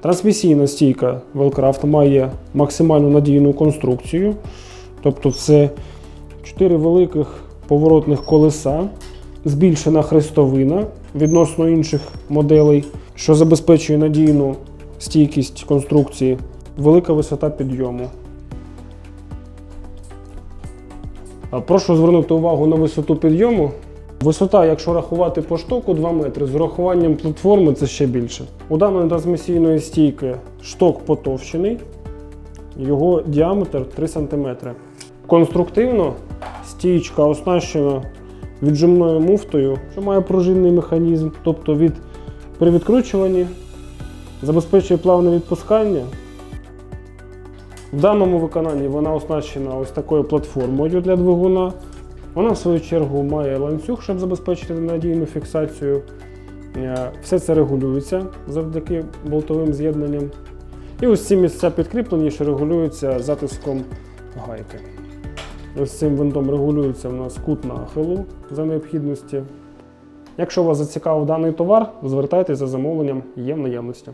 Трансмісійна стійка Велкрафт має максимально надійну конструкцію. Тобто це 4 великих поворотних колеса, збільшена хрестовина відносно інших моделей, що забезпечує надійну стійкість конструкції, велика висота підйому. Прошу звернути увагу на висоту підйому. Висота, якщо рахувати по штоку, 2 метри. З урахуванням платформи це ще більше. У даної трансмісійної стійки шток потовщений, його діаметр 3 см. Конструктивно стійка оснащена віджимною муфтою, що має пружинний механізм, тобто від, при відкручуванні забезпечує плавне відпускання. В даному виконанні вона оснащена ось такою платформою для двигуна. Вона, в свою чергу, має ланцюг, щоб забезпечити надійну фіксацію. Е, Все це регулюється завдяки болтовим з'єднанням. І ось ці місця підкріплені, що регулюються затиском гайки. Ось цим винтом регулюється в нас кут нахилу за необхідності. Якщо вас зацікавив даний товар, звертайтеся за замовленням, є в наявності.